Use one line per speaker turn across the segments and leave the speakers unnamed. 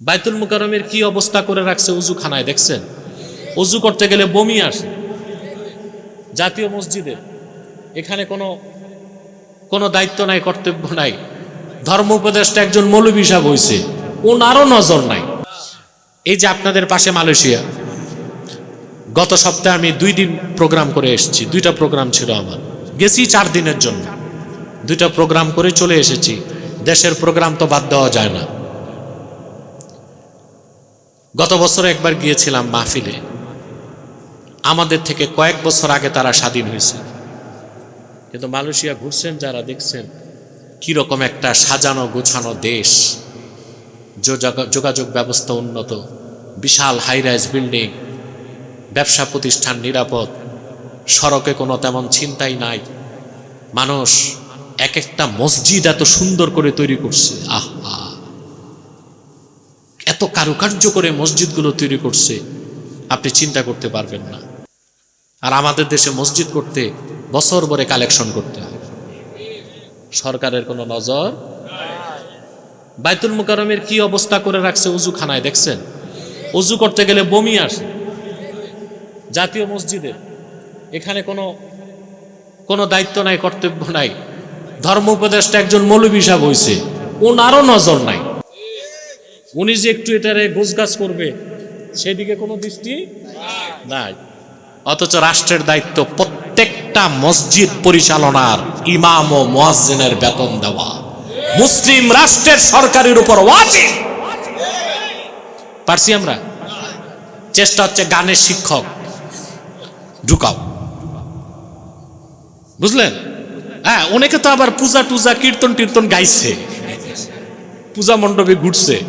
বাইতুল মুকাররমের কি অবস্থা করে রাখছে উজুখানায়, দেখছেন? উজু করতে গেলে বমি আসে। জাতীয় মসজিদে এখানে কোনো কোনো দায়িত্ব নাই, কর্তব্য নাই। ধর্ম উপদেষ্টা একজন মৌলবী সাহেব হয়েছে ওনারও নজর নাই। এই যে আপনাদের পাশে মালয়েশিয়া, গত সপ্তাহে আমি দুই দিন প্রোগ্রাম করে এসেছি। দুইটা প্রোগ্রাম ছিল আমার। গেছি চার দিনের জন্য। দুইটা প্রোগ্রাম করে চলে এসেছি। দেশের প্রোগ্রাম তো বাদ দেওয়া যায় না। গত বছর একবার গিয়েছিলাম মাহফিলে। আমাদের থেকে কয়েক বছর আগে তারা স্বাধীন হয়েছে। কিন্তু মালয়েশিয়া ঘুরছেন, যারা দেখছেন কীরকম একটা সাজানো গোছানো দেশ। যোগা- যোগাযোগ ব্যবস্থা উন্নত, বিশাল হাইরাইজ বিল্ডিং ব্যবসা প্রতিষ্ঠান নিরাপদ, সড়কে কোনো তেমন চিন্তাই নাই। মানুষ এক একটা মসজিদ এত সুন্দর করে তৈরি করছে। আহ! এত কারুকার্য করে মসজিদগুলো তৈরি করছে, আপনি চিন্তা করতে পারবেন না। আর আমাদের দেশে মসজিদ করতে বছর ভরে কালেকশন করতে হয়। সরকারের কোনো নজর? বাইতুল মুকাররমের কি অবস্থা করে রাখছে উজুখানায় দেখছেন? উজু করতে গেলে বমি আসে। জাতীয় মসজিদে এখানে কোনো কোনো দায়িত্ব নাই, কর্তব্য নাই। ধর্ম উপদেষ্টা একজন মৌলবী সাহেব হয়েছে ওনারও নজর নাই। উনি যে একটু এটারে গোছগাছ করবে, সেদিকে কোনো দৃষ্টি নাই। অথচ রাষ্ট্রের দায়িত্ব প্রত্যেকটা মসজিদ পরিচালনার ইমাম ও মুয়াজ্জিনের বেতন দেওয়া। মুসলিম রাষ্ট্রের সরকারের উপর পারছি আমরা? চেষ্টা হচ্ছে গানের শিক্ষক ঢুকাও। বুঝলেন? হ্যাঁ অনেকে তো আবার পূজা টুজা কীর্তন টীর্তন গাইছে। পূজা মণ্ডপে ঘুরছে।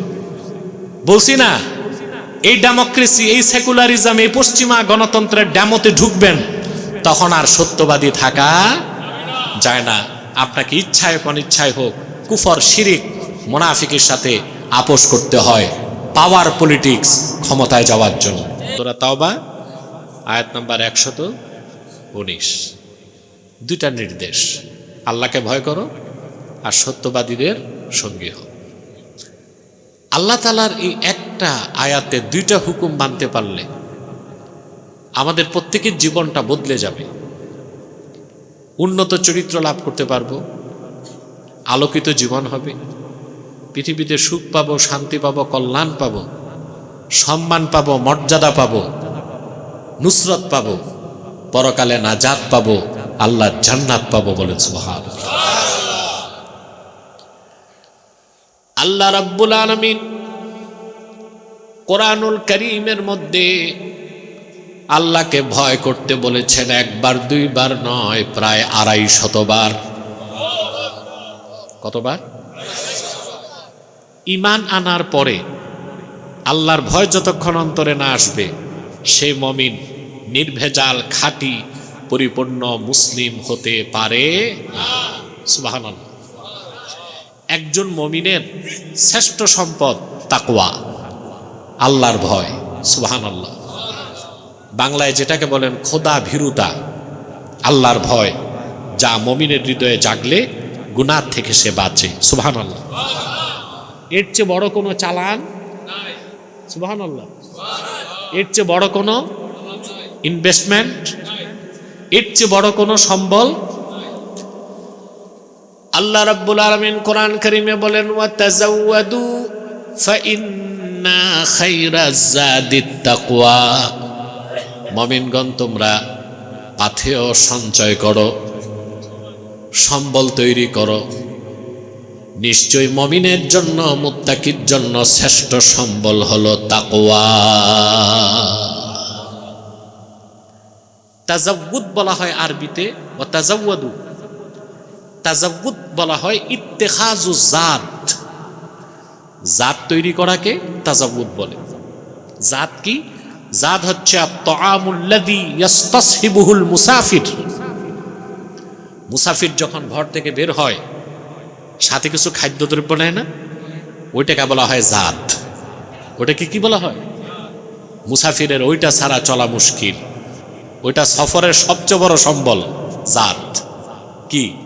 বলছি না, এই ডেমোক্রেসি, এই সেকুলারিজম, এই পশ্চিমা গণতন্ত্রের ড্যামোতে ঢুকবেন, তখন আর সত্যবাদী থাকা যায় না। আপনাকে ইচ্ছায় হোক অনিচ্ছায় হোক, কুফর, শিরিক, মোনাফিকের সাথে আপোষ করতে হয়, পাওয়ার পলিটিক্স ক্ষমতায় যাওয়ার জন্য। তোরা তাওবা, আয়াত নাম্বার একশত উনিশ। দুইটা নির্দেশ, আল্লাহকে ভয় করো আর সত্যবাদীদের সঙ্গী হও। আল্লাহ তালার এই একটা আয়াতে দুইটা হুকুম মানতে পারলে আমাদের প্রত্যেকের জীবনটা বদলে যাবে। উন্নত চরিত্র লাভ করতে পারব, আলোকিত জীবন হবে, পৃথিবীতে সুখ পাব, শান্তি পাবো, কল্যাণ পাবো, সম্মান পাব, মর্যাদা পাবো, নুসরত পাবো, পরকালে নাজাত পাবো, আল্লাহ জান্নাত পাবো বলে সুবহান আল্লাহ রাব্বুল আলমিন কোরআনুল করিমের মধ্যে আল্লাহকে ভয় করতে বলেছেন, একবার, দুইবার নয়, প্রায় আড়াই শতবার। কতবার? ইমান আনার পরে আল্লাহর ভয় যতক্ষণ অন্তরে না আসবে, সে মমিন, নির্ভেজাল, খাঁটি, পরিপূর্ণ মুসলিম হতে পারে সুবাহান একজন মমিনের শ্রেষ্ঠ সম্পদ তাকওয়া, আল্লাহর ভয় সুবাহান আল্লাহ বাংলায় যেটাকে বলেন খোদা ভীরুতা, আল্লাহর ভয়, যা মমিনের হৃদয়ে জাগলে গুনার থেকে সে বাঁচে সুবাহান আল্লাহ এর চেয়ে বড় কোনো চালান? সুবাহান আল্লাহ এর চেয়ে বড় কোনো ইনভেস্টমেন্ট এর চেয়ে বড় কোনো সম্বল? আল্লাহ রাব্বুল আলামিন কোরআন করিমে বলেন ফাইন্না মুমিনগণ, তোমরা পাথেয় সঞ্চয় করো, সম্বল তৈরি করো। নিশ্চয় মমিনের জন্য, মুত্তাকির জন্য শ্রেষ্ঠ সম্বল হলো তাকওয়া। তাজাউদ বলা হয় আরবিতে ও তাজাউদু তাজাউদ বলা হয় ইত্তেখাজু জাত। জাত তৈরি করাকে তাজাউদ বলে। জাত কি? জাত হচ্ছে ইয়াস্তাসহিবুহুল মুসাফির। মুসাফির যখন ঘর থেকে বের হয়, সাথে কিছু খাদ্যদ্রব্য নেয় না? ওইটাকে বলা হয় জাত। ওটাকে কি বলা হয়? মুসাফিরের ওইটা ছাড়া চলা মুশকিল। ওইটা সফরের সবচেয়ে বড় সম্বল জাত। কি?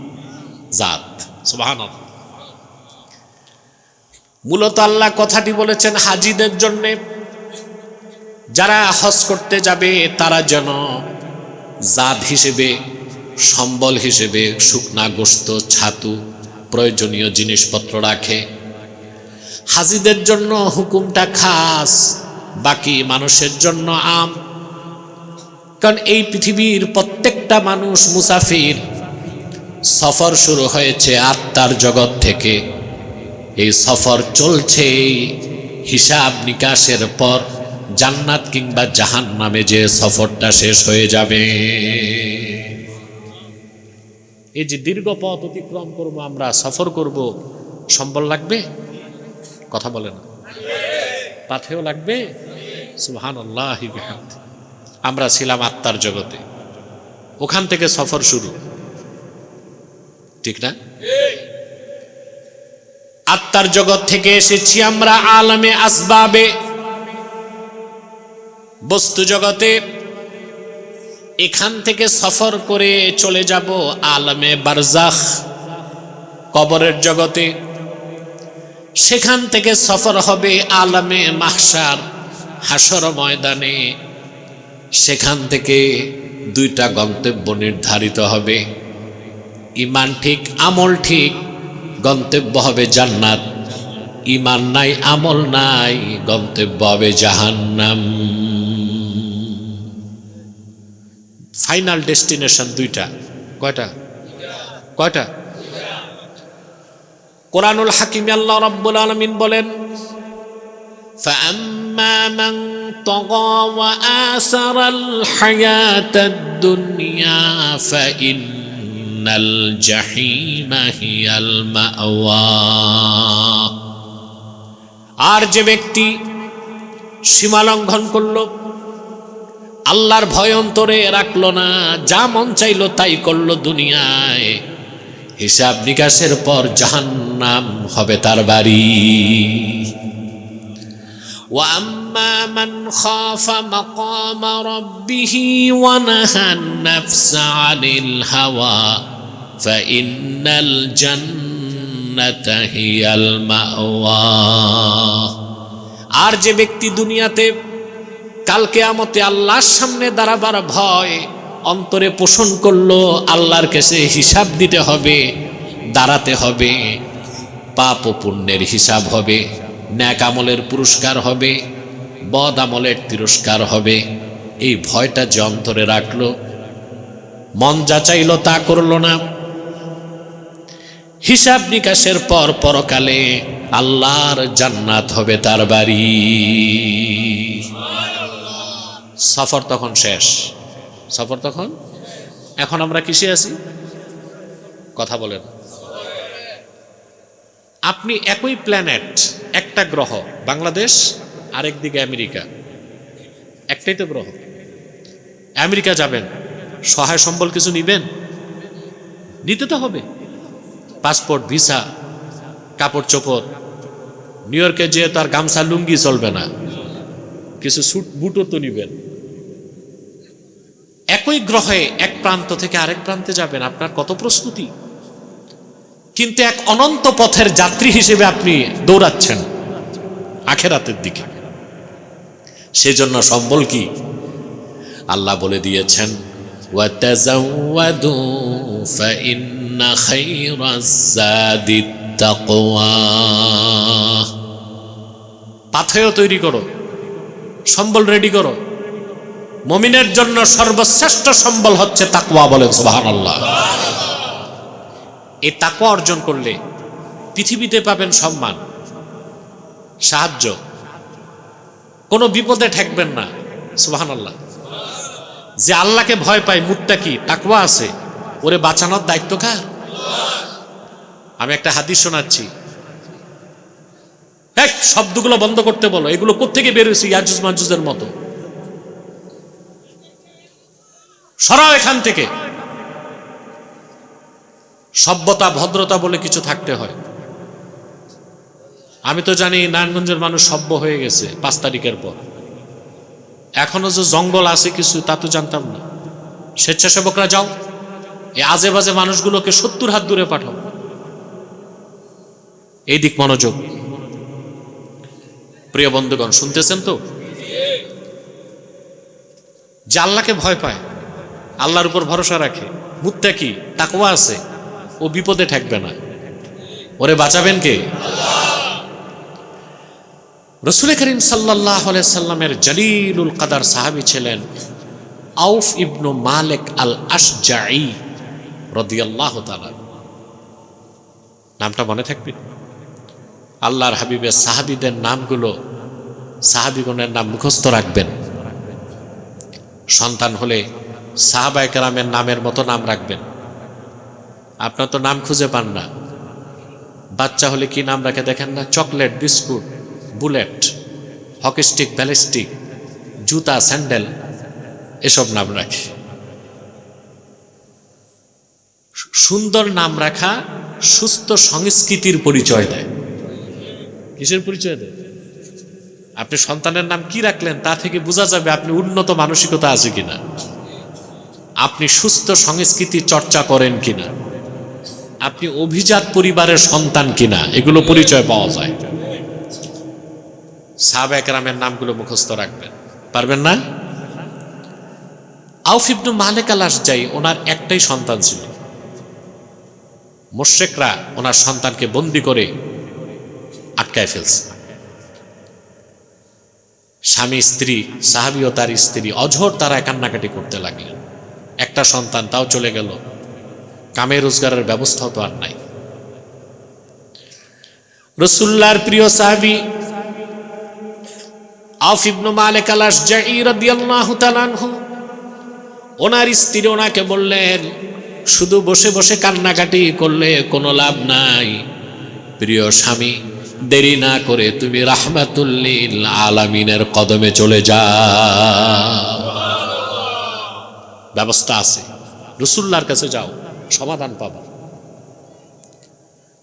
জাত সুবাহান মূলত আল্লাহ কথাটি বলেছেন, হাজিদের জন্যে যারা হজ করতে যাবে, তারা যেন জাত হিসেবে, সম্বল হিসেবে, শুকনা গোস্ত ছাতু, প্রয়োজনীয় জিনিসপত্র রাখে। হাজিদের জন্য হুকুমটা খাস, বাকি মানুষের জন্য আম। কারণ এই পৃথিবীর প্রত্যেকটা মানুষ মুসাফির। সফর শুরু হয়েছে আত্মার জগৎ থেকে। এই সফর চলছে হিসাব নিকাশের পর। জান্নাত কিংবা জাহান নামে যে সফরটা শেষ হয়ে যাবে। এই যে দীর্ঘ পথ অতিক্রম করব আমরা, সফর করব, সম্বল লাগবে? কথা বলে না। পাথেও লাগবে? সুহান আল্লাহ আমরা ছিলাম আত্মার জগতে। ওখান থেকে সফর শুরু। ঠিক না? আত্মার জগৎ থেকে এসেছি আমরা আলমে আসবাবে। বস্তু জগতে এখান থেকে সফর করে চলে যাব আলমে বারজাখ কবরের জগতে। সেখান থেকে সফর হবে আলমে মাহসার হাসর ময়দানে। সেখান থেকে দুইটা গন্তব্য নির্ধারিত হবে। ইমান ঠিক আমল ঠিক গন্তব্য হবে জান্নাত ইমান নাই আমল নাই গন্তব্য হবে জাহান্নাম ফাইনাল ডেস্টিনেশন দুইটা কয়টা কয়টা কোরআনুল হাকিম আল্লাহ রাব্বুল আলামিন বলেন فأما من طغى وآثر الحياة الدنيا فإن الجحيم هي المأوى আর যে ব্যক্তি সীমা লঙ্ঘন করলো আল্লাহর ভয় অন্তরে রাখলো না যা মন চাইলো তাই করলো দুনিয়ায় হিসাব নিকাশের পর জাহান্নাম হবে তার বাড়ি واما من خاف مقام ربه ونهى النفس عن الهوى فان الجنه هي الماوى আর যে ব্যক্তি দুনিয়াতে কালকে আমতে আল্লাহর সামনে দাঁড়াবার ভয় অন্তরে পোষণ করলো আল্লাহর কাছে হিসাব দিতে হবে দাঁড়াতে হবে পাপ ও পুণ্যের হিসাব হবে ন্যাক আমলের পুরস্কার হবে বদ আমলের তিরস্কার হবে এই ভয়টা যে অন্তরে রাখলো মন যা চাইল তা করলো না হিসাব নিকাশের পর পরকালে আল্লাহর জান্নাত হবে তার বাড়ি। সফর তখন শেষ। সফর তখন? এখন আমরা কিসে আছি? কথা বলেন। আপনি একই প্ল্যানেট একটা গ্রহ, বাংলাদেশ, আরেক দিকে আমেরিকা। একটাই তো গ্রহ। আমেরিকা যাবেন, সহায় সম্বল কিছু নিবেন? নিতে তো হবে। পাসপোর্ট, ভিসা, কাপড় চোপড়। নিউ ইয়র্কে যেয়ে তার গামছা, লুঙ্গি চলবে না। কিছু সুট, বুটও তো নিবেন। একই গ্রহে এক প্রান্ত থেকে আরেক প্রান্তে যাবেন, আপনার কত প্রস্তুতি? কিন্তু এক অনন্ত পথের যাত্রী হিসেবে আপনি দৌড়াচ্ছেন আখেরাতের দিকে। সেজন্য সম্বল কি? আল্লাহ বলে দিয়েছেন وتزودوا فإن خير الزاد التقوى পাথেয় তৈরি করো সম্বল রেডি করো মমিনের জন্য সর্বশ্রেষ্ঠ সম্বল হচ্ছে তাকওয়া বলেন সুবহানাল্লাহ এই তাকওয়া অর্জন করলে পৃথিবীতে পাবেন সম্মান সাহায্য কোনো বিপদে ঠেকবেন না সুবহানাল্লাহ যে আল্লাহকে ভয় পায় মুখটা কি? তাকওয়া আছে। ওরে বাঁচানোর দায়িত্ব কার? আমি একটা হাদিস শোনাচ্ছি। এক শব্দগুলো বন্ধ করতে বলো, এগুলো কোত্থেকে বেরোয়েছে ইয়াজুজ মাজুজের মতো? সরাও এখান থেকে। সভ্যতা, ভদ্রতা বলে কিছু থাকতে হয়। আমি তো জানি নারায়ণগঞ্জের মানুষ সভ্য হয়ে গেছে পাঁচ তারিখের পর। এখনও যে জঙ্গল আছে কিছু, তা তো জানতাম না। স্বেচ্ছাসেবকরা যাও, এই আজে বাজে মানুষগুলোকে সত্তর হাত দূরে পাঠাও। এই দিক মনোযোগ। প্রিয় বন্ধুগণ, শুনতেছেন তো? যে আল্লাহকে ভয় পায়, আল্লাহর উপর ভরসা রাখে, মুত্তাকি, তাকওয়া আছে, ও বিপদে ঠেকবে না। ওরে বাঁচাবেন কে? রসুল করিম সাল্লাহ সাল্লামের জলিলুল কাদার সাহাবি ছিলেন আউফ ইবনু মালেক আল আশজাই রদিয়াল্লাহ নামটা মনে থাকবে? আল্লাহর হাবিবের সাহাবিদের নামগুলো সাহাবিগণের নাম মুখস্থ রাখবেন। সন্তান হলে সাহাবায় কেরামের নামের মতো নাম রাখবেন। আপনার তো নাম খুঁজে পান না। বাচ্চা হলে কি নাম রাখে দেখেন না? Chocolate, biscuit bullet hockey stick ballistic জুতা, স্যান্ডেল, এসব নাম রাখে। সুন্দর নাম রাখা সুস্থ সংস্কৃতির পরিচয় দেয়। কিসের পরিচয় দেয়? আপনি সন্তানের নাম কি রাখলেন তা থেকে বোঝা যাবে আপনি উন্নত মানসিকতা আছে কিনা। আপনি সুস্থ সংস্কৃতি চর্চা করেন কিনা। আপনি অভিজাত পরিবারের সন্তান কিনা, এগুলো পরিচয় পাওয়া যায়। সাহাব একরামের নামগুলো মুখস্থ রাখবেন। পারবেন না? আউফ ইবনু মালেক আলাস যাই ওনার একটাই সন্তান ছিল। মোশেকরা ওনার সন্তানকে বন্দি করে আটকায় ফেলছে। স্বামী, স্ত্রী, সাহাবি ও তার স্ত্রী অঝোর তারা কান্নাকাটি করতে লাগলেন। একটা সন্তান তাও চলে গেল। কামে রোজগারের ব্যবস্থাও তো আর নাই। রসুল্লার প্রিয় সাহাবি আউফ ইবনু মালিক আল আশজাঈ রাদিয়াল্লাহু তাআলা আনহু, ওনার স্ত্রী ওনাকে বললেন, শুধু বসে বসে কান্নাকাটি করলে কোনো লাভ নাই। প্রিয় স্বামী, দেরি না করে তুমি রাহমাতুল্লিল আলামিনের কদমে চলে যা ব্যবস্থা আছে। রসুল্লার কাছে যাও, সমাধান পাবা।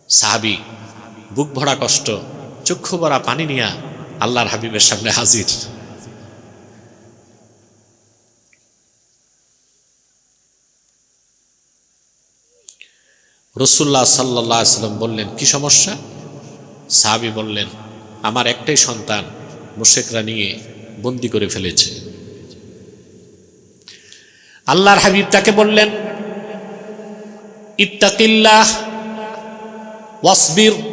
সাহাবি, বুক ভরা কষ্ট, চক্ষু ভরা পানি নিয়া আল্লাহর হাবিবের সামনে হাজির। রসুল্লাহ সাল্লাহ সাল্লাম বললেন, কি সমস্যা? সাহাবি বললেন, আমার একটাই সন্তান মুশেকরা নিয়ে বন্দি করে ফেলেছে। আল্লাহর হাবিব তাকে বললেন, ইত্তাকিল্লাহ, ওয়াসবির।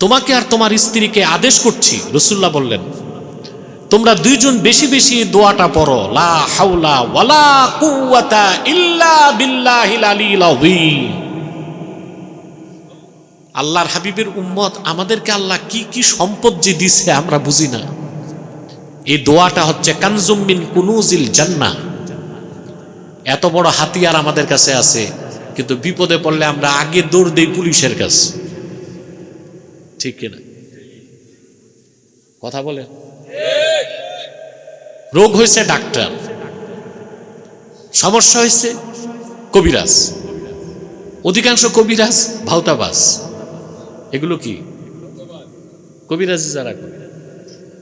তোমাকে আর তোমার স্ত্রীকে আদেশ করছি রসুল্লাহ বললেন, তোমরা দুইজন বেশি বেশি দোয়াটা পড়ো, লা হাওলা ওয়ালা কুওয়াতা ইল্লা বিল্লাহিল আযীম। আল্লাহর হাবিবের উম্মত আমাদেরকে আল্লাহ কি কি সম্পদ যে দিছে আমরা বুঝি না। এই দোয়াটা হচ্ছে, কানজুম মিন কুনুজিল জান্না এত বড় হাতিয়ার আমাদের কাছে আছে, কিন্তু বিপদে পড়লে আমরা আগে দৌড় দেই পুলিশের কাছে। ঠিক কিনা? কথা বলে রোগ হয়েছে ডাক্তার। সমস্যা হয়েছে কবিরাজ। অধিকাংশ কবিরাজ ভাউতাবাস এগুলো কি? কবিরাজ যারা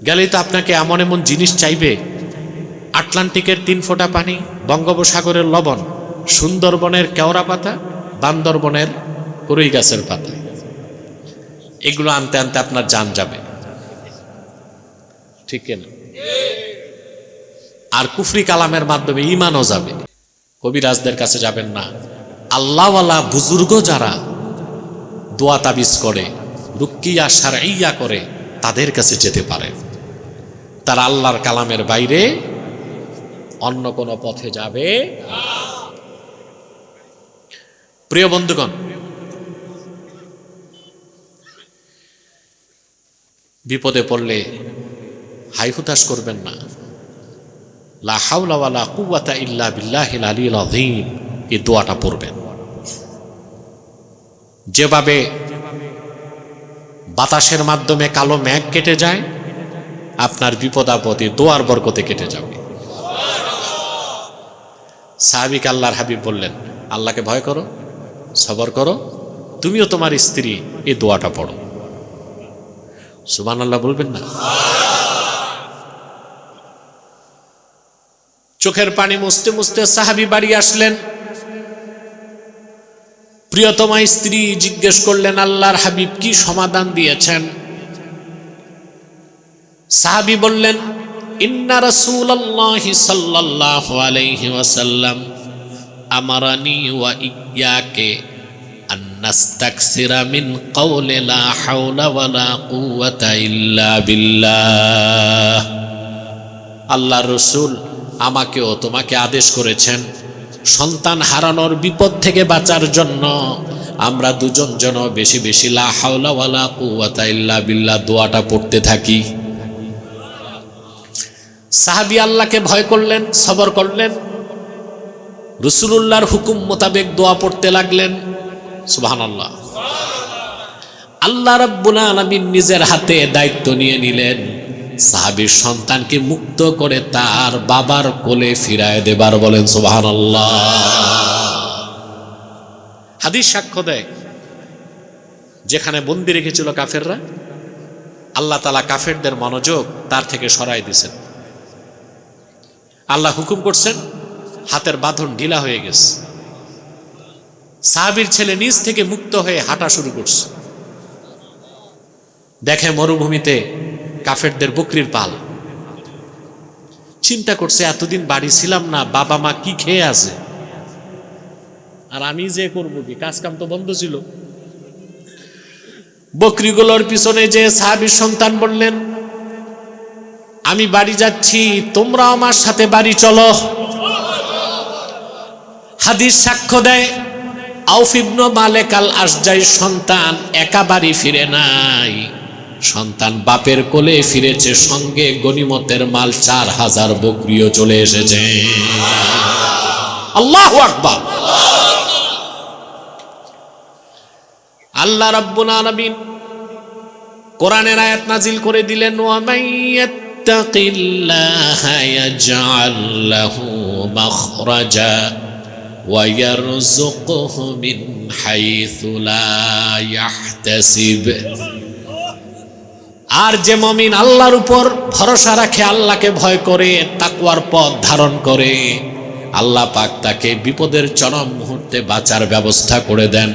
গেলেই তো আপনাকে এমন এমন জিনিস চাইবে। আটলান্টিকের তিন ফোঁটা পানি বঙ্গোপসাগরের লবণ সুন্দরবনের কেওড়া পাতা বান্দরবনের করই গাছের পাতা। এগুলো আনতে আনতে আপনার যান যাবে। ঠিক কিনা? আর কুফরি কালামের মাধ্যমে ইমানও যাবে। কবিরাজদের কাছে যাবেন না। আল্লাহওয়ালা বুজুর্গ যারা দোয়া তাবিজ করে, রুক্কিয়া সারাইয়া করে, তাদের কাছে যেতে পারে। তারা আল্লাহর কালামের বাইরে অন্য কোনো পথে যাবে প্রিয় বন্ধুগণ বিপদে পড়লে হাই হুতাশ করবেন না। লা হাওলা ওয়ালা কুওয়াতা ইল্লা বিল্লাহিল আলিয়্যিল আযীম এই দোয়াটা পড়বেন। যেভাবে বাতাসের মাধ্যমে কালো মেঘ কেটে যায়, আপনার বিপদ আপদে দোয়ার বরকতে কেটে যাবে। সাহাবিক আল্লাহর হাবিব বললেন, আল্লাহকে ভয় করো, সবর করো, তুমিও তোমার স্ত্রী এই দোয়াটা পড়ো। সুবান আল্লাহ বলবেন না? চোখের পানি মুছতে মুছতে সাহাবি বাড়ি আসলেন। প্রিয়তমা স্ত্রী জিজ্ঞেস করলেন, আল্লাহর হাবিব কি সমাধান দিয়েছেন? সাহাবি বললেন, ইন্না রাসূলুল্লাহি সাল্লাল্লাহু আলাইহি ওয়াসাল্লাম আমারানি ওয়া ইয়াকে নাস্তাকসিরা মিন কওলি লা হাওলা ওয়ালা কুওয়াতা ইল্লা বিল্লাহ। আল্লাহর রসুল আমাকেও তোমাকে আদেশ করেছেন, সন্তান হারানোর বিপদ থেকে বাঁচার জন্য আমরা দুজন যেন বেশি বেশি লা হাওলা কুওয়াতা ইল্লা বিল্লাহ দোয়াটা পড়তে থাকি। সাহাবি আল্লাহকে ভয় করলেন, সবর করলেন, রসুলুল্লাহর হুকুম মোতাবেক দোয়া পড়তে লাগলেন। আল্লাহ রাব্বুল আলামিন নিজের হাতে দায়িত্ব নিয়ে নিলেন। সাহাবীর সন্তানকে মুক্ত করে তার বাবার কোলে ফিরায় দেবার বলেন সুবাহান হাদিস সাক্ষ্য দেয়, যেখানে বন্দি রেখেছিল কাফেররা, আল্লাহ তালা কাফেরদের মনোযোগ তার থেকে সরাই দিছেন আল্লাহ হুকুম করছেন, হাতের বাঁধন ঢিলা হয়ে গেছে। সাহাবির ছেলে নিজ থেকে মুক্ত হয়ে হাঁটা শুরু করছে। দেখে মরুভূমিতে কাফেরদের বকরির পাল। চিন্তা করছে, এতদিন বাড়ি ছিলাম না, বাবা মা কি খেয়ে আছে? আর আমি যে করব কি? কাজ কাম তো বন্ধ ছিল। বকরিগুলোর পিছনে যে সাহাবির সন্তান বললেন, আমি বাড়ি যাচ্ছি, তোমরা আমার সাথে বাড়ি চলো। হাদিস সাক্ষ্য দেয় আউফ ইবনু মালেক আল আসজাই সন্তান একা ফিরে নাই। সন্তান বাপের কোলে ফিরেছে, সঙ্গে গনিমতের মাল চার হাজার বকরিও চলে এসেছে। আল্লাহ আকবার। আল্লাহ রাব্বুল আলামিন কোরআনের আয়াত নাজিল করে দিলেন ওয়ামাইয়াত্তাকিল্লাহা ইয়াজআল লাহু মাখরাজা। ويرزقه من حيث لا يحتسب আর যে মমিন আল্লাহর উপর ভরসা রাখে আল্লাহকে ভয় করে তাকওয়ার পথ ধারণ করে আল্লাহ পাক তাকে বিপদের চরম মুহূর্তে বাঁচার ব্যবস্থা করে দেন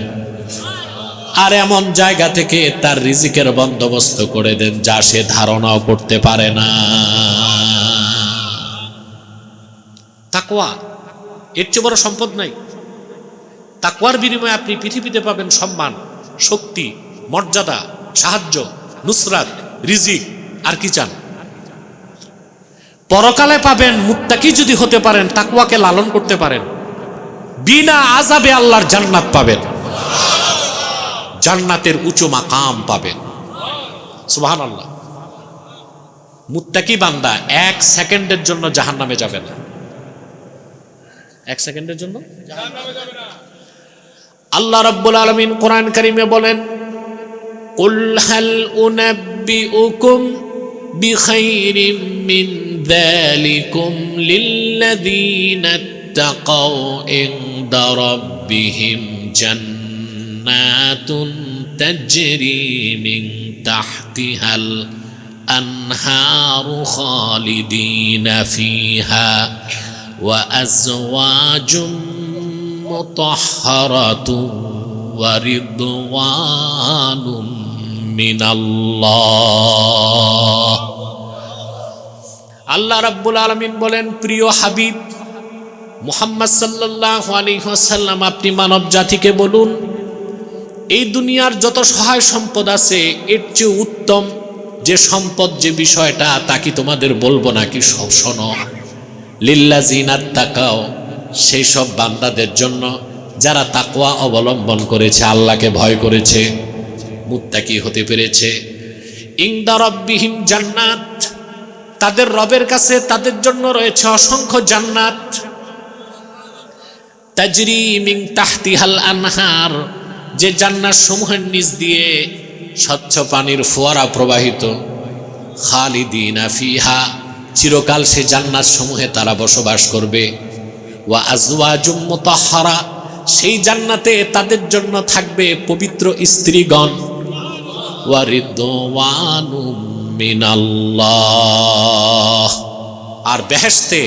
আর এমন জায়গা থেকে তার রিজিকের বন্দোবস্ত করে দেন যা সে ধারণাও করতে পারে না তাকওয়া এর চেয়ে বড় সম্পদ নাই। তাকওয়ার বিনিময়ে আপনি পৃথিবীতে পাবেন সম্মান, শক্তি, মর্যাদা, সাহায্য, নুসরাত, রিজিক, আর কি চান? পরকালে পাবেন মুত্তাকি যদি হতে পারেন, তাকওয়াকে লালন করতে পারেন। বিনা আজাবে আল্লাহর জান্নাত পাবেন। জান্নাতের উঁচু মাকাম পাবেন। সুবহান আল্লাহ মুত্তাকি বান্দা এক সেকেন্ডের জন্য জাহান নামে যাবে না। এক সেকেন্ডের জন্য আল্লাহ রাব্বুল আলামিন কোরআন কারিমে বলেন قل هل أنبئكم بخير من ذلكم للذين اتقوا عند ربهم جنات تجري من تحتها الأنهار خالدين فيها وأزواج مطهرة ورضوان من الله আল্লাহ রাব্বুল আলমিন বলেন প্রিয় হাবিব মুহাম্মদ সাল্লাহ আলিহাসাল্লাম আপনি মানব জাতিকে বলুন এই দুনিয়ার যত সহায় সম্পদ আছে এর চেয়ে উত্তম যে সম্পদ যে বিষয়টা তা কি তোমাদের বলবো নাকি সব শোনো লিল্লা জিনাত তাকাও সেই সব বান্দাদের জন্য যারা তাকওয়া অবলম্বন করেছে, আল্লাহকে ভয় করেছে, মুত্তাকি হতে পেরেছে। ইংদারব্বিহীন জান্নাত, তাদের রবের কাছে তাদের জন্য রয়েছে অসংখ্য জান্নাত। তাজরি তাহতিহাল আনহার, যে জান্নাত সমূহের নিচ দিয়ে স্বচ্ছ পানির ফোয়ারা প্রবাহিত। খালিদিনা ফিহা চিরকাল সে জান্নাত সমূহে তারা বসবাস করবে। ওয়া আজওয়াজুম সেই জান্নাতে তাদের জন্য থাকবে পবিত্র স্ত্রীগণ। ওয়া রিদওয়ানুম মিনাল্লাহ, আর বেহেশতে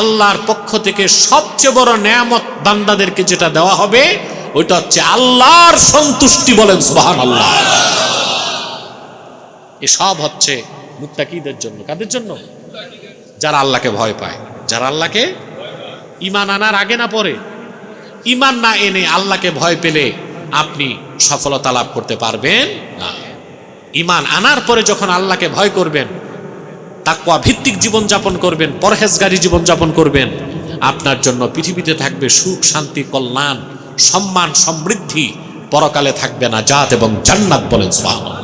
আল্লাহর পক্ষ থেকে সবচেয়ে বড় নেয়ামত বান্দাদেরকে যেটা দেওয়া হবে, ওইটা হচ্ছে আল্লাহর সন্তুষ্টি বলেন সুবহানাল্লাহ। এসব হচ্ছে মুত্তাকিদের জন্য। কাদের জন্য? যারা আল্লাহকে ভয় পায়, যারা আল্লাহকে ইমান আনার আগে না পরে, ইমান না এনে আল্লাহকে ভয় পেলে আপনি সফলতা লাভ করতে পারবেন না। ইমান আনার পরে যখন আল্লাহকে ভয় করবেন তাকুয়া ভিত্তিক জীবন যাপন করবেন, পরহেজগারী জীবন যাপন করবেন, আপনার জন্য পৃথিবীতে থাকবে সুখ, শান্তি, কল্যাণ, সম্মান, সমৃদ্ধি, পরকালে থাকবে না জাত এবং জান্নাত বলেন সুবহানাল্লাহ।